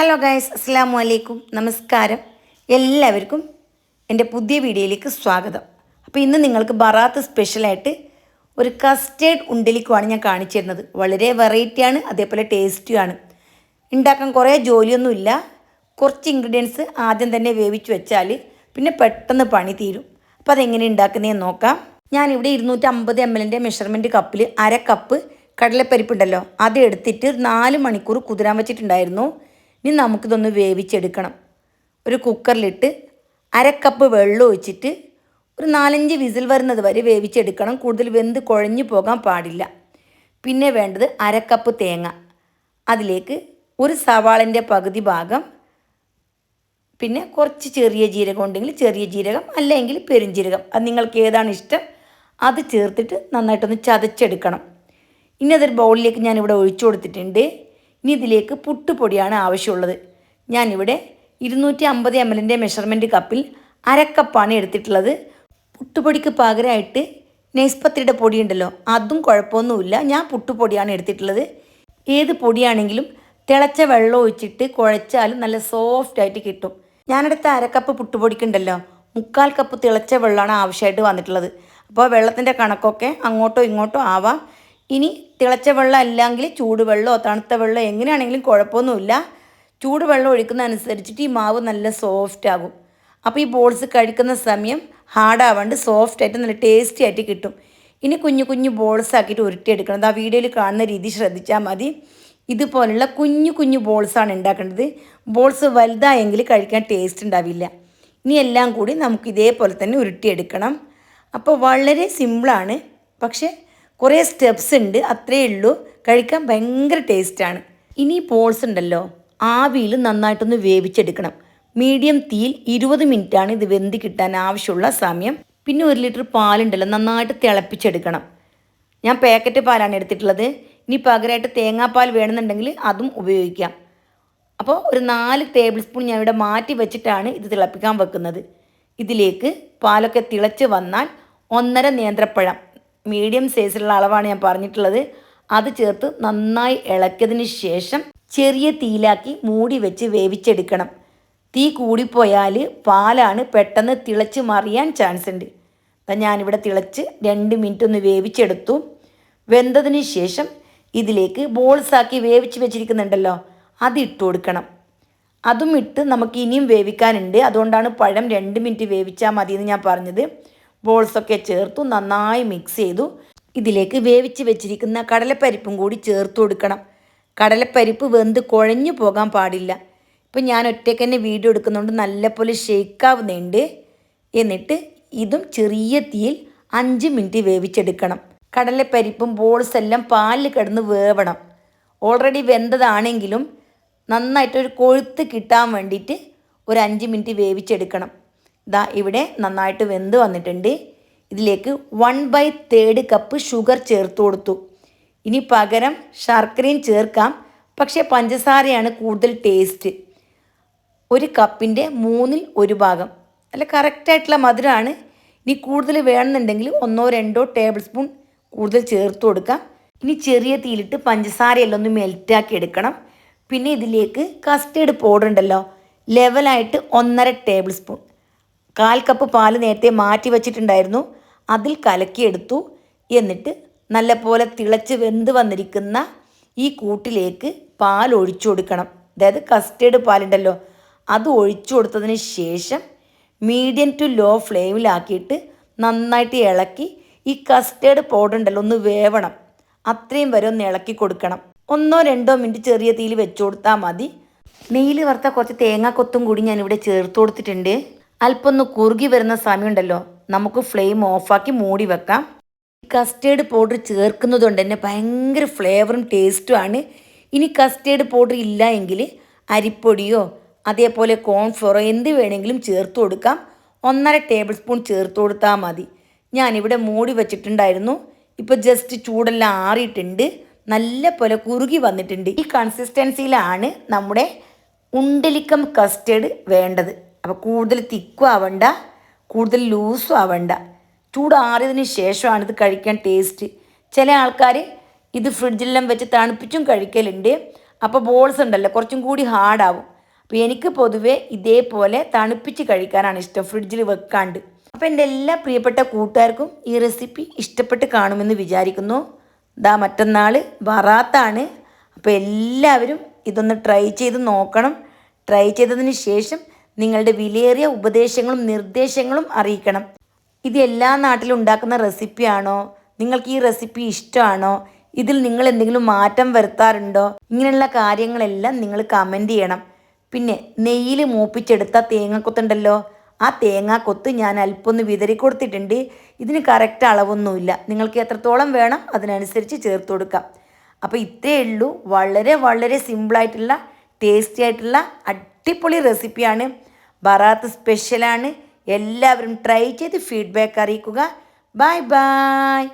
Hello guys അസ്സാം വലൈക്കും നമസ്കാരം എല്ലാവർക്കും എന്റെ പുതിയ വീഡിയോയിലേക്ക് സ്വാഗതം. അപ്പോൾ ഇന്ന് നിങ്ങൾക്ക് ബറാത്ത് സ്പെഷ്യലായിട്ട് ഒരു കസ്റ്റേർഡ് ഉണ്ടലിക്കുമാണ് ഞാൻ കാണിച്ചു തരുന്നത് വളരെ വെറൈറ്റിയാണ് അതേപോലെ ടേസ്റ്റിയാണ് ഉണ്ടാക്കാൻ കുറേ ജോലിയൊന്നുമില്ല കുറച്ച് ഇൻഗ്രീഡിയൻസ് ആദ്യം തന്നെ വേവിച്ച് വെച്ചാൽ പിന്നെ പെട്ടെന്ന് പണി തീരും. അപ്പോൾ അതെങ്ങനെ ഉണ്ടാക്കുന്നതെന്ന് നോക്കാം. ഞാനിവിടെ ഇരുന്നൂറ്റി അമ്പത് എം എല്ലിന്റെ മെഷർമെന്റ് കപ്പിൽ അര കപ്പ് കടലപ്പരിപ്പുണ്ടല്ലോ അത് എടുത്തിട്ട് നാല് മണിക്കൂർ കുതിരാൻ വെച്ചിട്ടുണ്ടായിരുന്നു. ഇനി നമുക്കിതൊന്ന് വേവിച്ചെടുക്കണം. ഒരു കുക്കറിലിട്ട് അരക്കപ്പ് കപ്പ് വെള്ളം ഒഴിച്ചിട്ട് ഒരു നാലഞ്ച് വിസിൽ വരുന്നത് വരെ വേവിച്ചെടുക്കണം. കൂടുതൽ വെന്ത് കുഴഞ്ഞു പോകാൻ പാടില്ല. പിന്നെ വേണ്ടത് അരക്കപ്പ് കപ്പ് തേങ്ങ. അതിലേക്ക് ഒരു സവാളിന്റെ പകുതി ഭാഗം പിന്നെ കുറച്ച് ചെറിയ ജീരകം ഉണ്ടെങ്കിൽ ചെറിയ ജീരകം അല്ലെങ്കിൽ പെരുംജീരകം. അത് നിങ്ങൾക്ക് ഏതാണ് ഇഷ്ടം? അത് ചേർത്തിട്ട് നന്നായിട്ടൊന്ന് ചതച്ചെടുക്കണം. ഇനി അതൊരു ബൗളിലേക്ക് ഞാനിവിടെ ഒഴിച്ചു കൊടുത്തിട്ടുണ്ട്. ഇനി ഇതിലേക്ക് പുട്ടുപൊടിയാണ് ആവശ്യമുള്ളത്. ഞാനിവിടെ ഇരുന്നൂറ്റി അമ്പത് എം എല്ലിന്റെ മെഷർമെന്റ് കപ്പിൽ അരക്കപ്പാണ് എടുത്തിട്ടുള്ളത്. പുട്ടുപൊടിക്ക് പകരമായിട്ട് പൊടി ഉണ്ടല്ലോ അതും കുഴപ്പമൊന്നുമില്ല. ഞാൻ പുട്ടുപൊടിയാണ് എടുത്തിട്ടുള്ളത്. ഏത് പൊടിയാണെങ്കിലും തിളച്ച വെള്ളം ഒഴിച്ചിട്ട് കുഴച്ചാലും നല്ല സോഫ്റ്റ് ആയിട്ട് കിട്ടും. ഞാനെടുത്ത അരക്കപ്പ് പുട്ടുപൊടിക്കുണ്ടല്ലോ മുക്കാൽ കപ്പ് തിളച്ച വെള്ളമാണ് ആവശ്യമായിട്ട് വന്നിട്ടുള്ളത്. അപ്പോൾ വെള്ളത്തിന്റെ കണക്കൊക്കെ അങ്ങോട്ടോ ഇങ്ങോട്ടോ ആവാം. ഇനി തിളച്ച വെള്ളം അല്ലെങ്കിൽ ചൂടുവെള്ളമോ തണുത്ത വെള്ളമോ എങ്ങനെയാണെങ്കിലും കുഴപ്പമൊന്നുമില്ല. ചൂടുവെള്ളം ഒഴിക്കുന്ന അനുസരിച്ചിട്ട് ഈ മാവ് നല്ല സോഫ്റ്റ് ആകും. അപ്പോൾ ഈ ബോൾസ് കഴിക്കുന്ന സമയം ഹാർഡാവാണ്ട് സോഫ്റ്റ് ആയിട്ട് നല്ല ടേസ്റ്റി ആയിട്ട് കിട്ടും. ഇനി കുഞ്ഞു കുഞ്ഞു ബോൾസ് ആക്കിയിട്ട് ഉരുട്ടി ഉരുട്ടിയെടുക്കണം. ആ വീഡിയോയിൽ കാണുന്ന രീതി ശ്രദ്ധിച്ചാൽ മതി. ഇതുപോലുള്ള കുഞ്ഞു കുഞ്ഞു ബോൾസാണ് ഉണ്ടാക്കേണ്ടത്. ബോൾസ് വലുതായെങ്കിൽ കഴിക്കാൻ ടേസ്റ്റ് ഉണ്ടാവില്ല. ഇനി എല്ലാം കൂടി നമുക്ക് ഇതേപോലെ തന്നെ ഉരുട്ടിയെടുക്കണം. അപ്പോൾ വളരെ സിമ്പിളാണ് പക്ഷേ കുറേ സ്റ്റെപ്സ് ഉണ്ട്. അത്രയേ ഉള്ളൂ. കഴിക്കാൻ ഭയങ്കര ടേസ്റ്റാണ് ഇനി പോൾസ് ഉണ്ടല്ലോ. ആവിയിൽ നന്നായിട്ടൊന്ന് വേവിച്ചെടുക്കണം. മീഡിയം തീയിൽ ഇരുപത് മിനിറ്റാണ് ഇത് വെന്തി കിട്ടാൻ ആവശ്യമുള്ള സമയം. പിന്നെ ഒരു ലിറ്റർ പാലുണ്ടല്ലോ നന്നായിട്ട് തിളപ്പിച്ചെടുക്കണം. ഞാൻ പാക്കറ്റ് പാലാണ് എടുത്തിട്ടുള്ളത്. ഇനി പകരമായിട്ട് തേങ്ങാപ്പാൽ വേണമെന്നുണ്ടെങ്കിൽ അതും ഉപയോഗിക്കാം. അപ്പോൾ ഒരു നാല് ടേബിൾ സ്പൂൺ ഞാൻ ഇവിടെ മാറ്റി വെച്ചിട്ടാണ് ഇത് തിളപ്പിക്കാൻ വെക്കുന്നത്. ഇതിലേക്ക് പാലൊക്കെ തിളച്ച് വന്നാൽ ഒന്നര നേന്ത്രപ്പഴം. മീഡിയം സൈസിലുള്ള അളവാണ് ഞാൻ പറഞ്ഞിട്ടുള്ളത്. അത് ചേർത്ത് നന്നായി ഇളക്കിയതിന് ശേഷം ചെറിയ തീയിലാക്കി മൂടി വെച്ച് വേവിച്ചെടുക്കണം. തീ കൂടിപ്പോയാൽ പാലാണ് പെട്ടെന്ന് തിളച്ച് മറിയാൻ ചാൻസ് ഉണ്ട് അപ്പം ഞാനിവിടെ തിളച്ച് രണ്ട് മിനിറ്റ് ഒന്ന് വേവിച്ചെടുത്തു. വെന്തതിന് ശേഷം ഇതിലേക്ക് ബോൾസാക്കി വേവിച്ച് വെച്ചിരിക്കുന്നുണ്ടല്ലോ അത് ഇട്ട് കൊടുക്കണം. അതും ഇട്ട് നമുക്ക് ഇനിയും വേവിക്കാനുണ്ട്. അതുകൊണ്ടാണ് പഴം രണ്ട് മിനിറ്റ് വേവിച്ചാൽ മതിയെന്ന് ഞാൻ പറഞ്ഞത്. ബോൾസൊക്കെ ചേർത്തു നന്നായി മിക്സ് ചെയ്തു. ഇതിലേക്ക് വേവിച്ച് വെച്ചിരിക്കുന്ന കടലപ്പരിപ്പും കൂടി ചേർത്ത് കൊടുക്കണം. കടലപ്പരിപ്പ് വെന്ത് കുഴഞ്ഞു പോകാൻ പാടില്ല. ഇപ്പം ഞാൻ ഒറ്റയ്ക്ക് തന്നെ വീഡിയോ എടുക്കുന്നതുകൊണ്ട് നല്ലപോലെ ഷെയ്ക്കാവുന്നുണ്ട് എന്നിട്ട് ഇതും ചെറിയ തീയിൽ അഞ്ച് മിനിറ്റ് വേവിച്ചെടുക്കണം. കടലപ്പരിപ്പും ബോൾസ് എല്ലാം പാലിൽ കിടന്ന് വേവണം. ഓൾറെഡി വെന്തതാണെങ്കിലും നന്നായിട്ടൊരു കൊഴുത്ത് കിട്ടാൻ വേണ്ടിയിട്ട് ഒരു അഞ്ച് മിനിറ്റ് വേവിച്ചെടുക്കണം. ഇതാ ഇവിടെ നന്നായിട്ട് വെന്ത് വന്നിട്ടുണ്ട്. ഇതിലേക്ക് one by third cup sugar ചേർത്ത് കൊടുത്തു. ഇനി പകരം ശർക്കരയും ചേർക്കാം. പക്ഷേ പഞ്ചസാരയാണ് കൂടുതൽ ടേസ്റ്റ് ഒരു കപ്പിന്റെ മൂന്നിൽ ഒരു ഭാഗം. അല്ല കറക്റ്റായിട്ടുള്ള മധുരമാണ് ഇനി കൂടുതൽ വേണമെന്നുണ്ടെങ്കിൽ ഒന്നോ രണ്ടോ ടേബിൾ സ്പൂൺ കൂടുതൽ ചേർത്ത് കൊടുക്കാം. ഇനി ചെറിയ തീയിലിട്ട് പഞ്ചസാരയെല്ലാം ഒന്ന് മെൽറ്റാക്കി എടുക്കണം. പിന്നെ ഇതിലേക്ക് കസ്റ്റേർഡ് പൗഡർ ഉണ്ടല്ലോ. ലെവലായിട്ട് ഒന്നര ടേബിൾ സ്പൂൺ കാൽ കപ്പ് പാൽ നേരത്തെ മാറ്റി വച്ചിട്ടുണ്ടായിരുന്നു. അതിൽ കലക്കിയെടുത്തു. എന്നിട്ട് നല്ലപോലെ തിളച്ച് വെന്ത് വന്നിരിക്കുന്ന ഈ കൂട്ടിലേക്ക് പാൽ ഒഴിച്ചു കൊടുക്കണം. അതായത് കസ്റ്റേർഡ് പാലുണ്ടല്ലോ അത് ഒഴിച്ചു കൊടുത്തതിന് ശേഷം മീഡിയം ടു ലോ ഫ്ലെയിമിലാക്കിയിട്ട് നന്നായിട്ട് ഇളക്കി ഈ കസ്റ്റേർഡ് പൗഡർ ഉണ്ടല്ലോ ഒന്ന് വേവണം. അത്രയും വരെ ഒന്ന് ഇളക്കി കൊടുക്കണം. ഒന്നോ രണ്ടോ മിനിറ്റ് ചെറിയ തീയിൽ വെച്ചു കൊടുത്താൽ മതി. നെയ്യിൽ വറുത്ത കുറച്ച് തേങ്ങാക്കൊത്തും കൂടി ഞാനിവിടെ ചേർത്ത് കൊടുത്തിട്ടുണ്ട്. അല്പം ഒന്ന് കുറുകി വരുന്ന സമയമുണ്ടല്ലോ. നമുക്ക് ഫ്ലെയിം ഓഫാക്കി മൂടി വെക്കാം. കസ്റ്റേർഡ് പൗഡർ ചേർക്കുന്നത് കൊണ്ട് തന്നെ ഭയങ്കര ഫ്ലേവറും ടേസ്റ്റുമാണ് ഇനി കസ്റ്റേർഡ് പൗഡർ ഇല്ല എങ്കിൽ അരിപ്പൊടിയോ അതേപോലെ കോൺഫ്ലോറോ എന്ത് വേണമെങ്കിലും ചേർത്ത് കൊടുക്കാം. ഒന്നര ടേബിൾ സ്പൂൺ ചേർത്ത് കൊടുത്താൽ മതി. ഞാനിവിടെ മൂടി വെച്ചിട്ടുണ്ടായിരുന്നു. ഇപ്പോൾ ജസ്റ്റ് ചൂടെല്ലാം ആറിയിട്ടുണ്ട്. നല്ല പോലെ കുറുകി വന്നിട്ടുണ്ട്. ഈ കൺസിസ്റ്റൻസിയിലാണ് നമ്മുടെ ഉണ്ടലിക്കം കസ്റ്റേർഡ് വേണ്ടത്. അപ്പോൾ കൂടുതൽ തിക്കും ആവണ്ട കൂടുതൽ ലൂസും ആവണ്ട. ചൂടാറിയതിന് ശേഷമാണ് ഇത് കഴിക്കാൻ ടേസ്റ്റ് ചില ആൾക്കാർ ഇത് ഫ്രിഡ്ജിലെല്ലാം വെച്ച് തണുപ്പിച്ചും കഴിക്കലുണ്ട്. അപ്പോൾ ബോൾസ് ഉണ്ടല്ലോ കുറച്ചും കൂടി ഹാർഡാവും അപ്പോൾ എനിക്ക് പൊതുവേ ഇതേപോലെ തണുപ്പിച്ച് കഴിക്കാനാണ് ഇഷ്ടം ഫ്രിഡ്ജിൽ വെക്കാണ്ട്. അപ്പോൾ എന്റെ എല്ലാ പ്രിയപ്പെട്ട കൂട്ടുകാർക്കും ഈ റെസിപ്പി ഇഷ്ടപ്പെട്ട് കാണുമെന്ന് വിചാരിക്കുന്നു. ദാ മറ്റന്നാൾ വറാത്താണ്. അപ്പോൾ എല്ലാവരും ഇതൊന്ന് ട്രൈ ചെയ്ത് നോക്കണം. ട്രൈ ചെയ്തതിന് ശേഷം നിങ്ങളുടെ വിലയേറിയ ഉപദേശങ്ങളും നിർദ്ദേശങ്ങളും അറിയിക്കണം. ഇത് എല്ലാ നാട്ടിലും ഉണ്ടാക്കുന്ന റെസിപ്പിയാണോ? നിങ്ങൾക്ക് ഈ റെസിപ്പി ഇഷ്ടമാണോ? ഇതിൽ നിങ്ങൾ എന്തെങ്കിലും മാറ്റം വരുത്താറുണ്ടോ? ഇങ്ങനെയുള്ള കാര്യങ്ങളെല്ലാം നിങ്ങൾ കമന്റ് ചെയ്യണം. പിന്നെ നെയ്യിൽ മൂപ്പിച്ചെടുത്ത തേങ്ങക്കൊത്തുണ്ടല്ലോ? ആ തേങ്ങാക്കൊത്ത് ഞാൻ അല്പം ഒന്ന് വിതറി കൊടുത്തിട്ടുണ്ട്. ഇതിന് കറക്റ്റ് അളവൊന്നുമില്ല. നിങ്ങൾക്ക് എത്രത്തോളം വേണം അതിനനുസരിച്ച് ചേർത്ത് കൊടുക്കാം. അപ്പോൾ ഇത്രയേ ഉള്ളൂ. വളരെ വളരെ സിമ്പിളായിട്ടുള്ള ടേസ്റ്റി ആയിട്ടുള്ള അടിപൊളി റെസിപ്പിയാണ് ബറാത്ത് സ്പെഷ്യലാണ് എല്ലാവരും ട്രൈ ചെയ്ത് ഫീഡ്ബാക്ക് അറിയിക്കുക. Bye bye